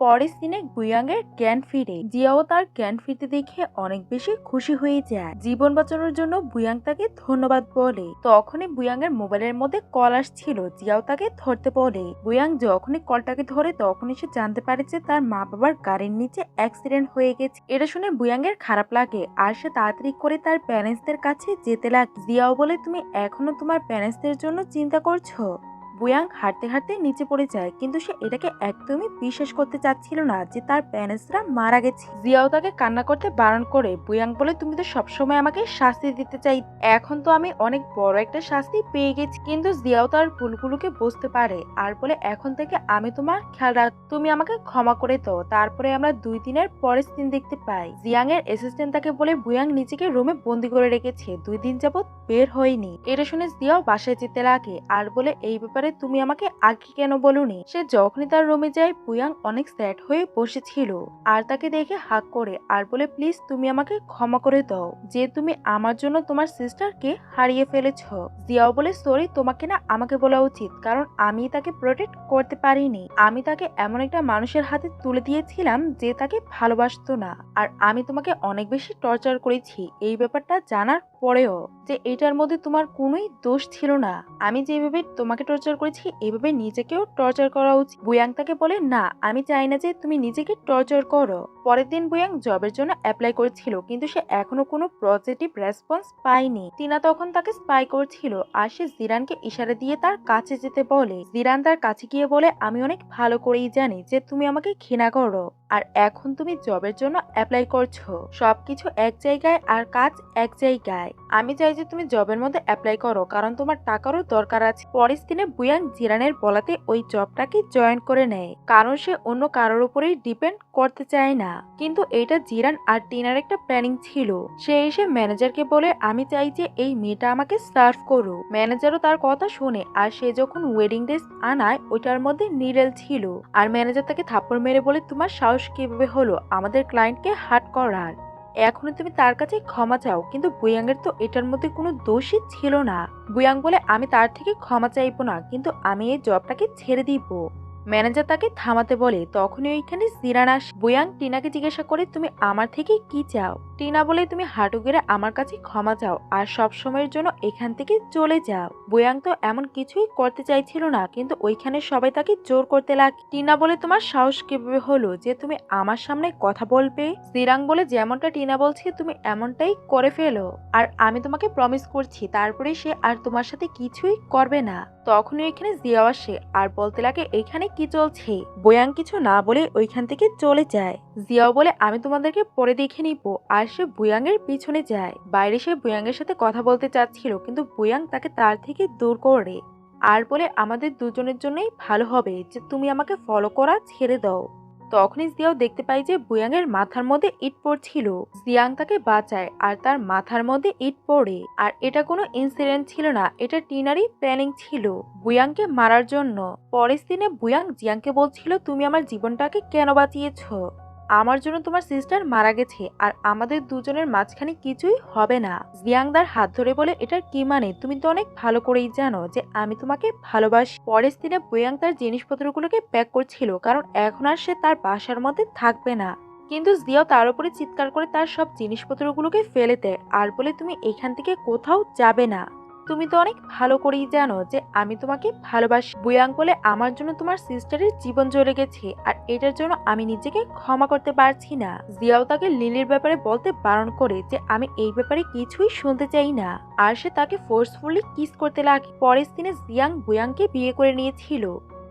পরের দিনে গুয়াংয়ের জ্ঞান ফিরে। জিয়াও তার জ্ঞান ফিরতে দেখে অনেক বেশি খুশি হয়ে যায়। জীবন বাঁচানোর জন্য বুয়াং তাকে ধন্যবাদ বলে। তখনই বুয়াং এর মোবাইলের মধ্যে কল আসছিল, জিয়াও তাকে ধরতে বলে। বুয়াং যখনই কলটাকে ধরে তখনই সে জানতে পারে যে তার মা বাবার গাড়ির নিচে অ্যাক্সিডেন্ট হয়ে গেছে। এটা শুনে বুয়াং এর খারাপ লাগে আর সে তাড়াতাড়ি করে তার প্যারেন্টসদের কাছে যেতে লাগে। জিয়াও বলে, তুমি এখনও তোমার প্যারেন্টসদের জন্য চিন্তা করছ? বুয়াং হাঁটতে হাঁটতে নিচে পড়ে যায়, কিন্তু সে এটাকে একদমই বিশ্বাস করতে চাচ্ছিল না যে তার প্যারেন্টসরা মারা গেছে। জিয়াও তাকে কান্না করতে বারণ করে, বুয়াং বলে, তুমি তো সবসময় আমাকে শাস্তি দিতে চাই, এখন তো আমি অনেক বড় একটা শাস্তি পেয়ে গেছি। কিন্তু জিয়াও তার ভুলগুলোকে বুঝতে পারে আর বলে, এখন থেকে আমি তোমার খেয়াল রাখ, তুমি আমাকে ক্ষমা করে দাও, তারপরে আমরা দুই দিনের পরের দিন দেখতে পাই। জিয়াং এর অ্যাসিস্ট্যান্ট তাকে বলে, বুয়াং নিজেকে রুমে বন্দি করে রেখেছে, দুই দিন যাবত বের হয়নি। এটা শুনে জিয়াও বাসায় যেতে লাগে আর বলে, এই ব্যাপারে তুমি আমাকে আগে কেন বলুনি? সে যখনই তার রুমে যায়, পুয়াং অনেক স্যাড হয়ে বসেছিল। আর তাকে দেখে হাক করে, আর বলে, প্লিজ তুমি আমাকে ক্ষমা করে দাও। যে তুমি আমার জন্য তোমার সিস্টারকে হারিয়ে ফেলেছ। জিয়াও বলে সরি তোমাকে না আমাকে বলা উচিত। কারণ আমি তাকে প্রোটেক্ট করতে পারিনি। আমি তাকে এমন একটা মানুষের হাতে তুলে দিয়েছিলাম যে তাকে ভালোবাসতো না। আর আমি তোমাকে অনেক বেশি টর্চার করেছি। এই ব্যাপারটা জানার পরেও। যে এটার মধ্যে তোমার কোনোই দোষ ছিল না। আমি যেভাবে তোমাকে টর্চার করেছি, এভাবে নিজেকেও টর্চার করা উচিত। বুয়াং তাকে বলে, না, আমি চাই না যে তুমি নিজেকে টর্চার করো। পরের দিন বুয়াং জবের জন্য অ্যাপ্লাই করেছিল, কিন্তু সে এখনও কোনো পজিটিভ রেসপন্স পায়নি। টিনা তখন তাকে স্পাই করছিল, আর সে জিরানকে ইশারা দিয়ে তার কাছে যেতে বলে। জিরান তার কাছে গিয়ে বলে, আমি অনেক ভালো করেই জানি যে তুমি আমাকে ঘৃণা করো। আর এখন তুমি জবের জন্য অ্যাপ্লাই করছ। সবকিছু এক জায়গায় আর কাজ এক জায়গায়। আমি চাই যে তুমি জবের মধ্যে অ্যাপ্লাই করো, কারণ তোমার টাকারও দরকার আছে। পরের দিনে বুয়াং জিরানের বলাতে ওই জবটাকে জয়েন করে নেয়, কারণ সে অন্য কারোর উপরেই ডিপেন্ড করতে চায় না। কিন্তু এটা জিরান আর টিনার একটা প্ল্যানিং ছিল। সে এসে ম্যানেজারকে বলে, আমি চাই যে এই মেয়েটা আমাকে সার্ভ করুক। ম্যানেজারও তার কথা শুনে আর সে যখন ওয়েডিং ড্রেস আনায়, ওইটার মধ্যে নিডেল ছিল। আর ম্যানেজার তাকে থাপ্পড় মেরে বলে, তোমার সাহস কীভাবে হলো? আমাদের ক্লায়েন্টকে হাট করার। এখনও তুমি তার কাছে ক্ষমা চাও। কিন্তু বুয়াংয়ের তো এটার মধ্যে কোনো দোষই ছিল না। বুয়াং বলে, আমি তার থেকে ক্ষমা চাইব না, কিন্তু আমি এই জবটাকে ছেড়ে দিব। ম্যানেজার তাকে থামাতে বলে, তখনই ওইখানে সিরানাস বুয়াং টিনাকে জিজ্ঞাসা করে, তুমি আমার থেকে কি চাও? টিনা বলে তুমি হাঁটু গেড়ে আমার কাছে ক্ষমা চাও আর সব সময়ের জন্য এখান থেকে চলে যাও। বুয়াং তো এমন কিছুই করতে চাইছিল না, কিন্তু ওইখানে সবাই তাকে জোর করতে লাগ টিনা বলে, তোমার সাহস কীভাবে হলো যে তুমি আমার সামনে কথা বলবে? জিরাং বলে, যেমনটা টিনা বলছে, তুমি এমনটাই করে ফেলো। আর আমি তোমাকে প্রমিস করছি তারপরে সে আর তোমার সাথে কিছুই করবে না। তখনই ওইখানে জিয়াও আসে আর বলতে লাগে এইখানে কি চলছে? বয়াং কিছু না বলে ওইখান থেকে চলে যায়। জিয়াও বলে, আমি তোমাদেরকে পরে দেখে নিব। আর সে বুয়াং এর পিছনে যায়। বাইরে সে বুয়াং এর সাথে কথা বলতে চাচ্ছিল, কিন্তু বুয়াং তাকে তার থেকে দূর করে। আর বলে, আমাদের দুজনের জন্যই ভালো হবে যে তুমি আমাকে ফলো করা ছেড়ে দাও। তখনই জিয়াও দেখতে পাই যে বুয়াং এর মাথার মধ্যে ইট পড়ছিল। জিয়াং তাকে বাঁচায় আর তার মাথার মধ্যে ইট পড়ে। আর এটা কোনো ইনসিডেন্ট ছিল না, এটা টিনারই প্ল্যানিং ছিল বুয়াংকে মারার জন্য। পরের দিনে বুয়াং জিয়াংকে বলছিল, তুমি আমার জীবনটাকে কেন বাঁচিয়েছো? আমার জন্য তোমার সিস্টার মারা গেছে আর আমাদের দুজনের মাঝখানে কিছুই হবে না। জিয়াংদার হাত ধরে বলে, এটার কি মানে? তুমি তো অনেক ভালো করেই জানো যে আমি তোমাকে ভালোবাসি। পরের দিনে বুয়াং তার জিনিসপত্রগুলোকে প্যাক করছিল, কারণ এখন আর সে তার বাসার মধ্যে থাকবে না। কিন্তু জিয়াও তার উপরে চিৎকার করে তার সব জিনিসপত্রগুলোকে ফেলে দেয়, আর বলে, তুমি এখান থেকে কোথাও যাবে না। তুমি তো অনেক ভালো করেই জানো যে আমি তোমাকে ভালোবাসি। বুয়াং বলে আমার জন্য তোমার সিস্টারের জীবন চলে গেছে আর এটার জন্য আমি নিজেকে ক্ষমা করতে পারছি না। জিয়াও তাকে লিলির ব্যাপারে বলতে বারণ করে যে আমি এই ব্যাপারে কিছুই শুনতে চাই না। আর সে তাকে ফোর্সফুলি কিস করতে লাগে। পরের দিনে জিয়াং বুয়াংকে বিয়ে করে নিয়েছিল।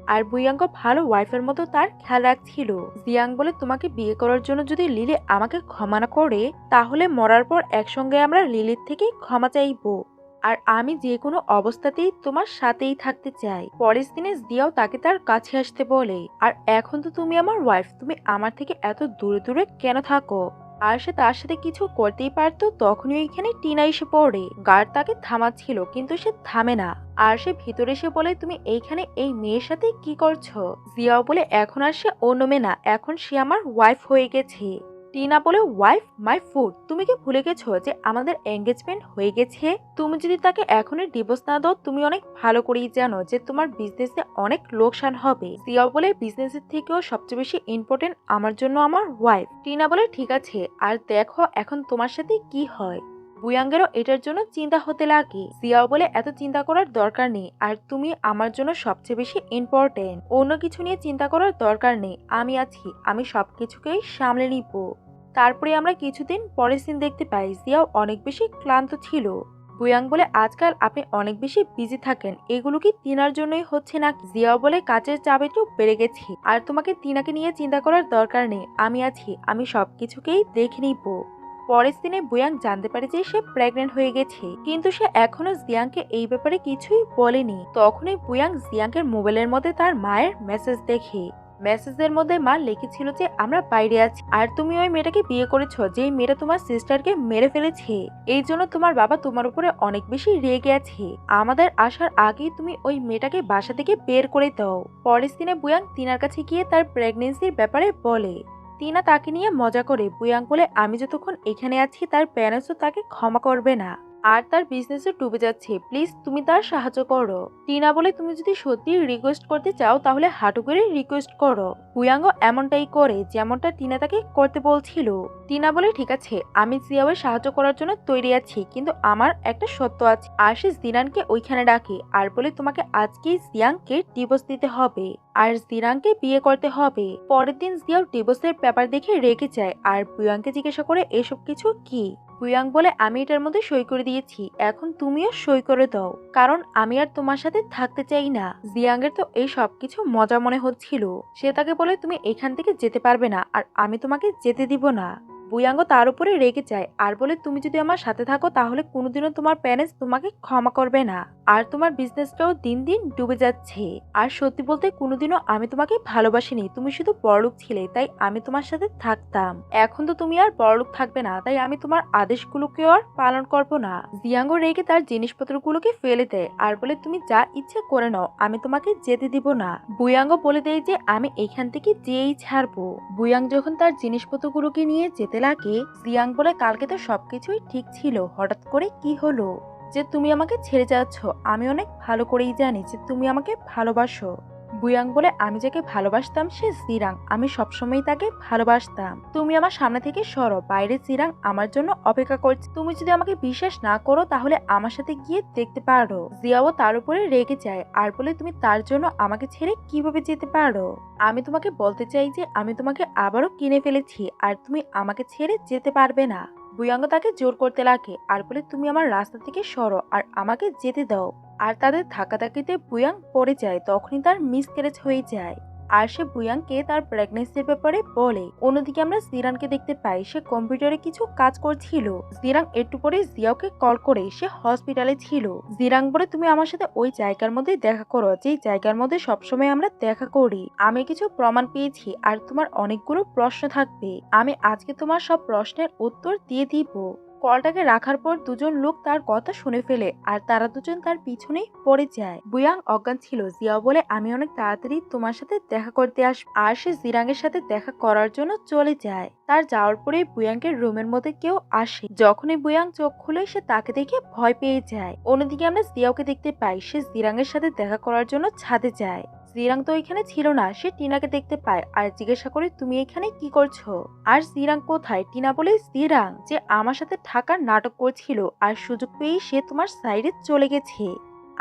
আর বুয়াঙ্গ ভালো ওয়াইফের মতো তার খেয়াল রাখছিল। জিয়াং বলে, তোমাকে বিয়ে করার জন্য যদি লিলি আমাকে ক্ষমা না করে, তাহলে মরার পর একসঙ্গে আমরা লিলির থেকে ক্ষমা চাইব। আর আমি যে কোনো অবস্থাতেই তোমার সাথেই থাকতে চাই। পরের দিনে দিয়াও তাকে তার কাছে আসতে বলে, আর এখন তো তুমি আমার ওয়াইফ তুমি আমার থেকে এত দূরে দূরে কেন থাকো? আর সে তার সাথে কিছু করতেই পারতো তখনই ওইখানে টিনা এসে পড়ে। গার্ড তাকে থামাচ্ছিল, কিন্তু সে থামে না। আর সে ভিতরে এসে বলে, তুমি এইখানে এই মেয়ের সাথে কি করছ? জিয়াও বলে, এখন আর সে অন্য মেয়ে না, এখন সে আমার ওয়াইফ হয়ে গেছে। টিনা বলে ওয়াইফ মাই ফুড তুমি কি ভুলে গেছো যে আমাদের এঙ্গেজমেন্ট হয়ে গেছে? তুমি যদি তাকে এখনই ডিভোর্স না দাও, তুমি অনেক ভালো করেই জানো যে তোমার বিজনেসে অনেক লোকসান হবে। জিয়া বলে বিজনেসের থেকেও সবচেয়ে বেশি ইম্পর্টেন্ট আমার জন্য আমার ওয়াইফ টিনা বলে, ঠিক আছে, আর দেখো এখন তোমার সাথে কি হয়? বুয়াঙ্গেরও এটার জন্য চিন্তা হতে লাগে। জিয়াও বলে, এত চিন্তা করার দরকার নেই। আর তুমি আমার জন্য সবচেয়ে বেশি ইম্পর্টেন্ট অন্য কিছু নিয়ে চিন্তা করার দরকার নেই। আমি আছি। আমি সবকিছুকেই সামলে নিব। তারপরে আমরা কিছুদিন পরের সিন দেখতে পাই, জিয়াও অনেক বেশি ক্লান্ত ছিল। বুয়াং বলে, আজকাল আপনি অনেক বেশি বিজি থাকেন। এগুলো কি তিনার জন্যই হচ্ছে না জিয়াও বলে, কাজের চাপ একটু বেড়ে গেছি। আর তোমাকে তিনাকে নিয়ে চিন্তা করার দরকার নেই। আমি আছি। আমি সবকিছুকেই দেখে নিব। পরের দিনে বুয়াং জানতে পারে যে সে প্রেগনেন্ট হয়ে গেছে। কিন্তু সে এখনও জিয়াংকে এই ব্যাপারে কিছুই বলেনি। তখনই বুয়াং জিয়াংকের মোবাইলের মধ্যে তার মায়ের মেসেজ দেখে। মেসেজের মধ্যে মা লিখেছিল যে, আমরা বাইরে আছি। আর তুমি ওই মেয়েটাকে বিয়ে করেছ, যেই মেয়েটা তোমার সিস্টারকে মেরে ফেলেছে। এই জন্য তোমার বাবা তোমার উপরে অনেক বেশি রেগে আছে। আমাদের আসার আগেই তুমি ওই মেয়েটাকে বাসা থেকে বের করে দাও। পরের দিনে বুয়াং তিনার কাছে গিয়ে তার প্রেগনেন্সির ব্যাপারে বলে। টিনা তাকে নিয়ে মজা করে বুয়াং বলে আমি যতক্ষণ এখানে আছি, তার প্যারেন্টসও তাকে ক্ষমা করবে না। আর তার বিজনেসও ডুবে যাচ্ছে। প্লিজ তুমি তার সাহায্য করো। টিনা বলে, তুমি যদি সত্যি রিকোয়েস্ট করতে চাও, তাহলে হাঁটু করে রিকোয়েস্ট করো। বুয়াঙ্গ এমনটাই করে, যেমনটা টিনা তাকে করতে বলছিল। টিনা বলে, ঠিক আছে, আমি জিয়াওয়ের সাহায্য করার জন্য তৈরি আছি, কিন্তু আমার একটা সত্য আছে। আর সে জিরানকে ওইখানে ডাকে আর বলে, তোমাকে আজকেই জিয়াংকে ডিভোর্স দিতে হবে আর জিরাংকে বিয়ে করতে হবে। পরের দিন জিয়াও ডিভোর্সের পেপার দেখে রেগে যায় আর বুয়াংকে জিজ্ঞাসা করে, এসব কিছু কি? বুয়াং বলে, আমি এটার মধ্যে সই করে দিয়েছি, এখন তুমিও সই করে দাও, কারণ আমি আর তোমার সাথে থাকতে চাই না জিয়াংয়ের তো এই সব কিছু মজা মনে হচ্ছিল। সে তাকে বলে, তুমি এখান থেকে যেতে পারবে না আর আমি তোমাকে যেতে দিব না। বুয়াঙ্গ তার উপরে রেগে যায়। আর বলে, তুমি যদি আমার সাথে থাকো, তাহলে কোনোদিনও তোমার প্যারেন্টস তোমাকে ক্ষমা করবে না। আর তোমার বিজনেসটাও দিন দিন ডুবে যাচ্ছে। আর সত্যি বলতে, কোনোদিনও আমি তোমাকে ভালোবাসিনি। তুমি শুধু বড়লোক ছিলে, তাই আমি তোমার সাথে থাকতাম। এখন তো তুমি আর বড়লোক থাকবে না, তাই আমি তোমার আদেশগুলোকে আর পালন করব না। জিয়াঙ্গ রেগে তার জিনিসপত্রগুলোকে ফেলে দেয়। আর বলে, তুমি যা ইচ্ছে করে নাও, আমি তোমাকে যেতে দিব না। বুয়াঙ্গ বলে দেয় যে, আমি এখান থেকে যেই ছাড়বো। বুয়াং যখন তার জিনিসপত্রগুলোকে নিয়ে যেতে লাগে জিয়াং বলে কালকে তো সবকিছুই ঠিক ছিল। হঠাৎ করে কি হলো? যে তুমি আমাকে ছেড়ে যাচ্ছ, আমি অনেক ভালো করেই জানি যে তুমি আমাকে ভালোবাসো। বুয়াং বলে আমি যাকে ভালোবাসতাম সে জিরাং। আমি সবসময় তাকে ভালোবাসতাম। তুমি আমার সামনে থেকে সরো। বাইরে জিরাং আমার জন্য অপেক্ষা করছে। তুমি যদি আমাকে বিশ্বাস না করো তাহলে আমার সাথে গিয়ে দেখতে পারো। জিয়াও তার উপরে রেগে যায়। আর বলে, তুমি তার জন্য আমাকে ছেড়ে কীভাবে যেতে পারো? আমি তোমাকে বলতে চাই যে, আমি তোমাকে আবারও কিনে ফেলেছি। আর তুমি আমাকে ছেড়ে যেতে পারবে না। বুয়াঙ্গ তাকে জোর করতে লাগে, আর বলে, তুমি আমার রাস্তা থেকে সরো আর আমাকে যেতে দাও। আর তাদের ধাক্কাধাক্কিতে বুয়াং পড়ে যায়, তখনই তার মিসক্যারেজ হয়ে যায়। আর সে বুয়াংকে তার প্রেগনেন্সির ব্যাপারে বলে। অন্যদিকে আমরা জিরানকে দেখতে পাই, সে কম্পিউটারে কিছু কাজ করছিল। জিরাং একটু পরে জিয়াওকে কল করে, সে হসপিটালে ছিল। জিরাং বলে, তুমি আমার সাথে ওই জায়গার মধ্যে দেখা করো, যেই জায়গার মধ্যে সবসময় আমরা দেখা করি। আমি কিছু প্রমাণ পেয়েছি আর তোমার অনেকগুলো প্রশ্ন থাকবে। আমি আজকে তোমার সব প্রশ্নের উত্তর দিয়ে দিব। কলটাকে রাখার পর দুজন লোক তার কথা শুনে ফেলে আর তারা দুজন তার পিছনেই পড়ে যায়। বুয়াং অজ্ঞান ছিল। জিয়াও বলে, আমি অনেক তাড়াতাড়ি তোমার সাথে দেখা করতে আস আর সে জিরাঙ্গের সাথে দেখা করার জন্য চলে যায়। তার যাওয়ার পরে বুয়াংকের রুমের মধ্যে কেউ আসে। যখনই বুয়াং চোখ খুলে, সে তাকে দেখে ভয় পেয়ে যায়। অন্যদিকে আমরা জিয়াওকে দেখতে পাই। সে জিরাঙ্গের সাথে দেখা করার জন্য ছাদে যায়। জিরাং তো এখানে ছিল না, সে টিনাকে দেখতে পায় আর জিজ্ঞাসা করে, তুমি এখানে কি করছ? আর জিরাং কোথায়? টিনা বলে, জিরাং, যে আমার সাথে থাকার নাটক করছিল আর সুযোগ পেয়েই সে তোমার সাইডে চলে গেছে।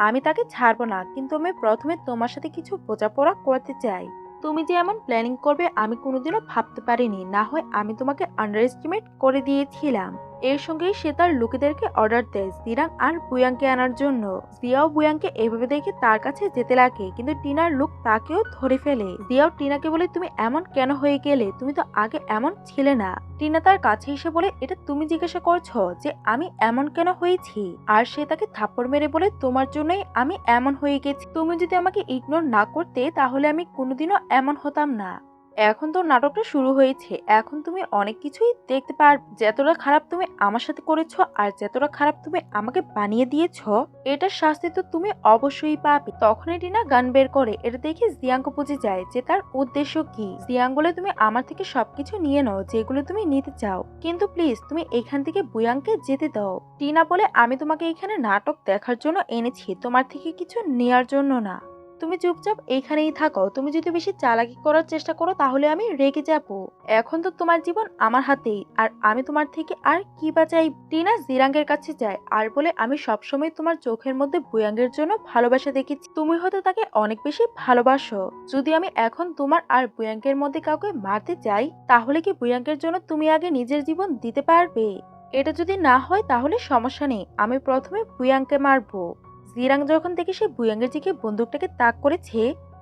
আমি তাকে ছাড়বো না, কিন্তু আমি প্রথমে তোমার সাথে কিছু বোঝাপড়া করতে চাই। তুমি যে এমন প্ল্যানিং করবে, আমি কোনোদিনও ভাবতে পারিনি। না হয় আমি তোমাকে আন্ডার এস্টিমেট করে দিয়েছিলাম। এর সঙ্গেই সে তার লোকেদেরকে অর্ডার দেয় জিরাং আর বুয়াংকে আনার জন্য। জিয়াও বুয়াংকে এভাবে দেখে তার কাছে যেতে লাগে, কিন্তু টিনার লোক তাকেও ধরে ফেলে। জিয়াও টিনাকে বলে, তুমি এমন কেন হয়ে গেলে? তুমি তো আগে এমন ছিলে না। টিনা তার কাছে এসে বলে, এটা তুমি জিজ্ঞাসা করছ যে আমি এমন কেন হয়েছি? আর সে তাকে থাপ্পড় মেরে বলে, তোমার জন্যই আমি এমন হয়ে গেছি। তুমি যদি আমাকে ইগনোর না করতে, তাহলে আমি কোনোদিনও এমন হতাম না। এখন তো নাটকটা শুরু হয়েছে। এখন তুমি অনেক কিছুই দেখতে পারবে যতটা খারাপ তুমি আমার সাথে করেছ আর যতটা খারাপ তুমি আমাকে বানিয়ে দিয়েছ, এটার শাস্তি তো তুমি অবশ্যই পাবে। তখনই টিনা গান বের করে। এটা দেখে জিয়াঙ্গ বুঝে যায় যে তার উদ্দেশ্য কি। জিয়াং বলে তুমি আমার থেকে সবকিছু নিয়ে নাও, যেগুলো তুমি নিতে চাও। কিন্তু প্লিজ, তুমি এখান থেকে বুয়াংকে যেতে দাও। টিনা বলে, আমি তোমাকে এখানে নাটক দেখার জন্য এনেছি। তোমার থেকে কিছু নেয়ার জন্য না। তুমি চুপচাপ এইখানেই থাকো। তুমি যদি বেশি চালাকি করার চেষ্টা করো, তাহলে আমি রেগে যাব। এখন তো তোমার জীবন আমার হাতেই, আর আমি তোমার থেকে আর কি বা চাই টিনা জিরাঙ্গের কাছে যায়, আর বলে, আমি সবসময় তোমার চোখের মধ্যে বুয়াঙ্গের জন্য ভালোবাসা দেখেছি। তুমি হয়তো তাকে অনেক বেশি ভালোবাসো। যদি আমি এখন তোমার আর বুয়াঙ্গের মধ্যে কাউকে মারতে চাই, তাহলে কি বুয়াঙ্গের জন্য তুমি আগে নিজের জীবন দিতে পারবে? এটা যদি না হয়, তাহলে সমস্যা নেই। আমি প্রথমে বুয়াংকে মারবো। জিরাং যখন থেকে সে বুয়াঙ্গের দিকে বন্দুকটাকে তাক করেছে,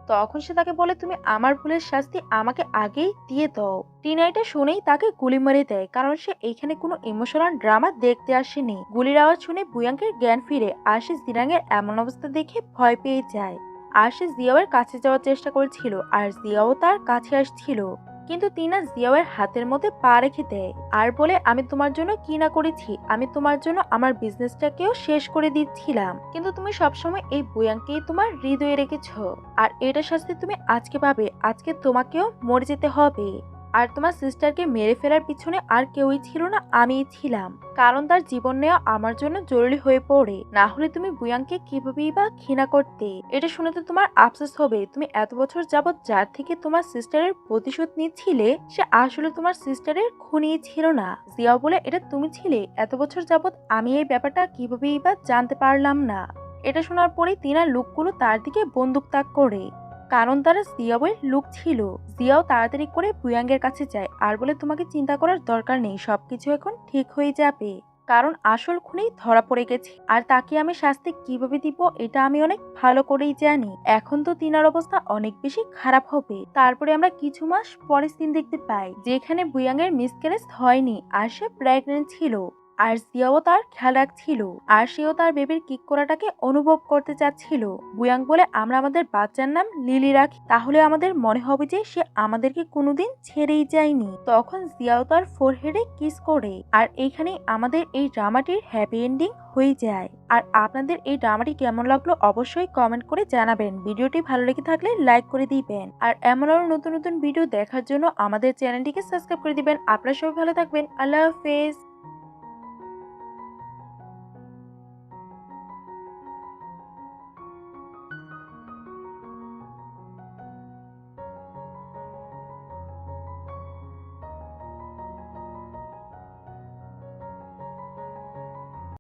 তখন সে তাকে বলে, তুমি আমার ভুলের শাস্তি আমাকে আগেই দিয়ে দাও। টিনা এটা শুনেই তাকে গুলি মেরে দেয়, কারণ সে এখানে কোনো ইমোশনাল ড্রামা দেখতে আসেনি। গুলির আওয়াজ শুনে বুয়াঙ্গের জ্ঞান ফিরে আর সে এমন অবস্থা দেখে ভয় পেয়ে যায়। আর সে জিয়াওয়ের কাছে যাওয়ার চেষ্টা করেছিল, আর জিয়াও তার কাছে আসছিল। কিন্তু তিনা জিয়াওয়ের হাতের মধ্যে পা রেখে দেয়। আর বলে, আমি তোমার জন্য কি না করেছি? আমি তোমার জন্য আমার বিজনেসটাকেও শেষ করে দিচ্ছিলাম। কিন্তু তুমি সবসময় এই বুয়াংকেই তোমার হৃদয়ে রেখেছ। আর এটা শাস্তি তুমি আজকে পাবে। আজকে তোমাকেও মরে যেতে হবে। আর তোমার সিস্টারকে মেরে ফেলার পিছনে আর কেউই ছিল না, আমিই ছিলাম। কারণ তার জীবন নেওয়া আমার জন্য জরুরি হয়ে পড়ে। না হলে তুমি বুয়াংকে কিভাবেই বা ঘৃণা করতে? এটা শুনে তো তোমার আফসোস হবে। তুমি এত বছর যাবৎ যার থেকে তোমার সিস্টারের প্রতিশোধ নিচ্ছিলে, সে আসলে তোমার সিস্টারের খুনি ছিল না। জিয়াও বলে, এটা তুমি ছিলে। এত বছর যাবৎ আমি এই ব্যাপারটা কিভাবেই বা জানতে পারলাম না। এটা শোনার পরে তিনার লোকগুলো তার দিকে বন্দুক তাক করে। কারণ তারা জিয়াওয়ের লুক ছিল। জিয়াও তাড়াতাড়ি করে বুয়াঙ্গের কাছে যায়, আর বলে, তোমাকে চিন্তা করার দরকার নেই, সবকিছু এখন ঠিক হয়ে যাবে। কারণ আসল খুনি ধরা পড়ে গেছে, আর তাকে আমি শাস্তি কীভাবে দিব, এটা আমি অনেক ভালো করেই জানি। এখন তো তিনার অবস্থা অনেক বেশি খারাপ হবে। তারপরে আমরা কিছু মাস পরে সিন দেখতে পাই, যেখানে বুয়াঙ্গের মিসক্যারেজ হয়নি, আর সে প্রেগনেন্ট ছিল। আর জিয়াও তার খেয়াল রাখছিল। আর সেও তার বেবির কিক করাটাকে অনুভব করতে চাচ্ছিল। বুয়াং বলে, আমরা আমাদের বাচ্চার নাম লিলি রাখি। তাহলে আমাদের মনে হবে যে সে আমাদেরকে কোনোদিন ছেড়েই যায়নি। তখন জিয়াও তার ফোরহেডে কিস করে। আর এইখানেই আমাদের এই ড্রামাটির হ্যাপি এন্ডিং হয়ে যায়। আর আপনাদের এই ড্রামাটি কেমন লাগল অবশ্যই কমেন্ট করে জানাবেন। ভিডিওটি ভালো লেগে থাকলে লাইক করে দিবেন। আর এমন আরও নতুন নতুন ভিডিও দেখার জন্য আমাদের চ্যানেলটিকে সাবস্ক্রাইব করে দিবেন। আপনারা সবাই ভালো থাকবেন। আল্লাহ হাফেজ।